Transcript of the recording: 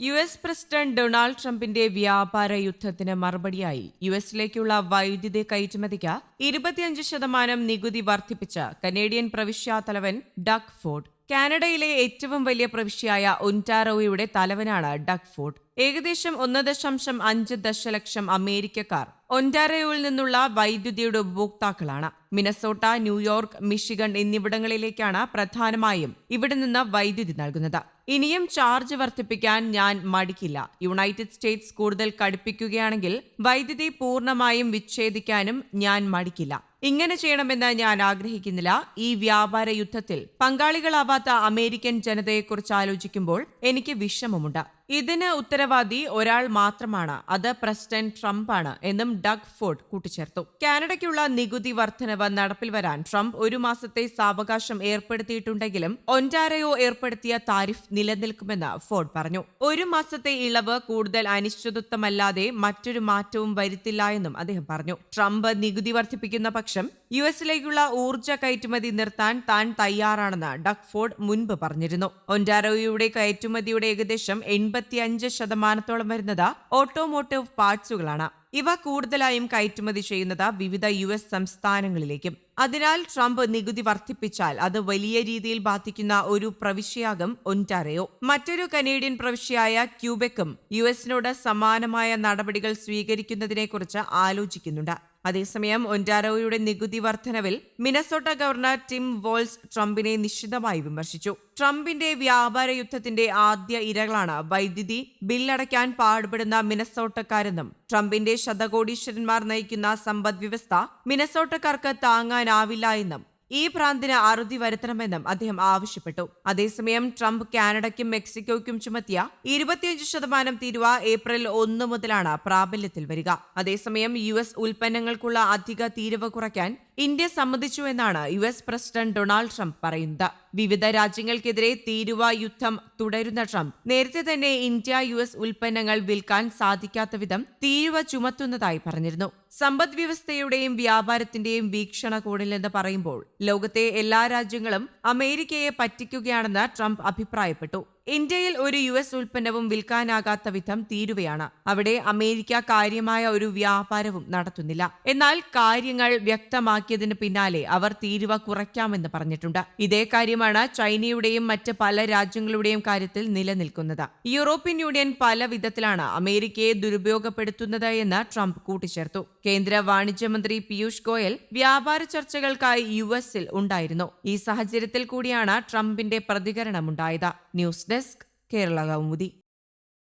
U S president Donald ട്രംപിന്റെ വ്യാപാര യുദ്ധത്തിന് മറുപടിയായി യു എസിലേക്കുള്ള വൈദ്യുതി കയറ്റുമതിക്ക് ഇരുപത്തിയഞ്ച് ശതമാനം നികുതി വർദ്ധിപ്പിച്ച കനേഡിയൻ പ്രവിശ്യാ തലവൻ ഡക് ഫോർഡ് കാനഡയിലെ ഏറ്റവും വലിയ പ്രവിശ്യയായ ഒന്റാറോയുടെ തലവനാണ് ഡഗ്ഫോർഡ് ഏകദേശം ഒന്ന് ദശാംശം അഞ്ച് ദശലക്ഷം അമേരിക്കക്കാർ ഒന്റാറോയിൽ നിന്നുള്ള വൈദ്യുതിയുടെ ഉപഭോക്താക്കളാണ്. മിനസോട്ട ന്യൂയോർക്ക് മിഷിഗൺ എന്നിവിടങ്ങളിലേക്കാണ് പ്രധാനമായും ഇവിടെ നിന്ന് വൈദ്യുതി നൽകുന്നത്. ഇനിയും ചാർജ് വർദ്ധിപ്പിക്കാൻ ഞാൻ മടിക്കില്ല. യുണൈറ്റഡ് സ്റ്റേറ്റ്സ് കൂടുതൽ കടുപ്പിക്കുകയാണെങ്കിൽ വൈദ്യുതി പൂർണമായും വിച്ഛേദിക്കാനും ഞാൻ മടിക്കില്ല. ഇങ്ങനെ ചെയ്യണമെന്ന് ഞാൻ ആഗ്രഹിക്കുന്നില്ല. ഈ വ്യാപാര യുദ്ധത്തിൽ പങ്കാളികളാവാത്ത അമേരിക്കൻ ജനതയെക്കുറിച്ച് ആലോചിക്കുമ്പോൾ എനിക്ക് വിഷമമുണ്ട്. ഇതിന് ഉത്തരവാദി ഒരാൾ മാത്രമാണ്. അത് പ്രസിഡന്റ് ട്രംപാണ് എന്നും ഡഗ് ഫോർഡ് കൂട്ടിച്ചേർത്തു. കാനഡയ്ക്കുള്ള നികുതി വർധനവ് നടപ്പിൽ വരാൻ ട്രംപ് ഒരു മാസത്തെ സാവകാശം ഏർപ്പെടുത്തിയിട്ടുണ്ടെങ്കിലും ഒന്റാരയോ ഏർപ്പെടുത്തിയ താരിഫ് നിലനിൽക്കുമെന്ന് ഫോർഡ് പറഞ്ഞു. ഒരു മാസത്തെ ഇളവ് കൂടുതൽ അനിശ്ചിതത്വമല്ലാതെ മറ്റൊരു മാറ്റവും വരുത്തില്ല എന്നും അദ്ദേഹം പറഞ്ഞു. ട്രംപ് നികുതി വർദ്ധിപ്പിക്കുന്ന പക്ഷം യു എസിലേക്കുള്ള ഊർജ കയറ്റുമതി നിർത്താൻ താൻ തയ്യാറാണെന്ന് ഡഗ് ഫോർഡ് മുൻപ് പറഞ്ഞിരുന്നു. ഒന്റാരോയുടെ കയറ്റുമതിയുടെ ഏകദേശം എൺപത്തിയഞ്ച് ശതമാനത്തോളം വരുന്നത് ഓട്ടോമോട്ടീവ് പാർട്സുകളാണ് ഇവ കൂടുതലായും കയറ്റുമതി ചെയ്യുന്നത് വിവിധ യു എസ് സംസ്ഥാനങ്ങളിലേക്കും. അതിനാൽ ട്രംപ് നികുതി വർദ്ധിപ്പിച്ചാൽ അത് വലിയ രീതിയിൽ ബാധിക്കുന്ന ഒരു പ്രവിശ്യയാകും ഒന്റാരയോ മറ്റൊരു കനേഡിയൻ പ്രവിശ്യയായ ക്യൂബെക്കും യു എസിനോട് സമാനമായ നടപടികൾ സ്വീകരിക്കുന്നതിനെക്കുറിച്ച് ആലോചിക്കുന്നുണ്ട്. അതേസമയം ഒന്റാരോയുടെ നികുതി വർധനവിൽ മിനസോട്ട ഗവർണർ ടിം വോൾസ് ട്രംപിനെ നിശ്ചിതമായി വിമർശിച്ചു. ട്രംപിന്റെ വ്യാപാര യുദ്ധത്തിന്റെ ആദ്യ ഇരകളാണ് വൈദ്യുതി ബില്ലടയ്ക്കാൻ പാടുപെടുന്ന മിനസോട്ടക്കാരെന്നും ട്രംപിന്റെ ശതകോടീശ്വരന്മാർ നയിക്കുന്ന സമ്പദ്വ്യവസ്ഥ മിനസോട്ടക്കാർക്ക് താങ്ങാനാവില്ല എന്നും ഈ ഭ്രാന്തിന് അറുതി വരുത്തണമെന്നും അദ്ദേഹം ആവശ്യപ്പെട്ടു. അതേസമയം ട്രംപ് കാനഡയ്ക്കും മെക്സിക്കോയ്ക്കും ചുമത്തിയ ഇരുപത്തിയഞ്ച് ശതമാനം തീരുവ ഏപ്രിൽ ഒന്ന് മുതലാണ് പ്രാബല്യത്തിൽ വരിക. അതേസമയം യു എസ് ഉൽപ്പന്നങ്ങൾക്കുള്ള അധിക തീരുവ കുറയ്ക്കാൻ ഇന്ത്യ സമ്മതിച്ചു എന്നാണ് U S president Donald Trump പറയുന്നത്. വിവിധ രാജ്യങ്ങൾക്കെതിരെ തീരുവ യുദ്ധം തുടരുന്ന ട്രംപ് നേരത്തെ തന്നെ ഇന്ത്യ യു എസ് ഉൽപ്പന്നങ്ങൾ വിൽക്കാൻ സാധിക്കാത്ത വിധം തീരുവ ചുമത്തുന്നതായി പറഞ്ഞിരുന്നു. സമ്പദ് വ്യവസ്ഥയുടെയും വ്യാപാരത്തിന്റെയും വീക്ഷണകോണിൽ എന്ന് പറയുമ്പോൾ ലോകത്തെ എല്ലാ രാജ്യങ്ങളും അമേരിക്കയെ പറ്റിക്കുകയാണെന്ന് ട്രംപ് അഭിപ്രായപ്പെട്ടു. ഇന്ത്യയിൽ ഒരു യു എസ് ഉൽപ്പന്നവും വിൽക്കാനാകാത്ത വിധം തീരുവയാണ് അവിടെ അമേരിക്ക കാര്യമായ ഒരു വ്യാപാരവും നടത്തുന്നില്ല. എന്നാൽ കാര്യങ്ങൾ വ്യക്തമാക്കിയതിന് പിന്നാലെ അവർ തീരുവ കുറയ്ക്കാമെന്ന് പറഞ്ഞിട്ടുണ്ട്. ഇതേ കാര്യമാണ് ചൈനയുടെയും മറ്റ് പല രാജ്യങ്ങളുടെയും കാര്യത്തിൽ നിലനിൽക്കുന്നത്. യൂറോപ്യൻ യൂണിയൻ പല വിധത്തിലാണ് അമേരിക്കയെ ദുരുപയോഗപ്പെടുത്തുന്നത് എന്ന് ട്രംപ് കൂട്ടിച്ചേർത്തു. കേന്ദ്ര വാണിജ്യമന്ത്രി പീയൂഷ് ഗോയൽ വ്യാപാര ചർച്ചകൾക്കായി യു എസിൽ ഉണ്ടായിരുന്നു. ഈ സാഹചര്യത്തിൽ കൂടിയാണ് ട്രംപിന്റെ പ്രതികരണമുണ്ടായത്. News desk Kerala Kaumudi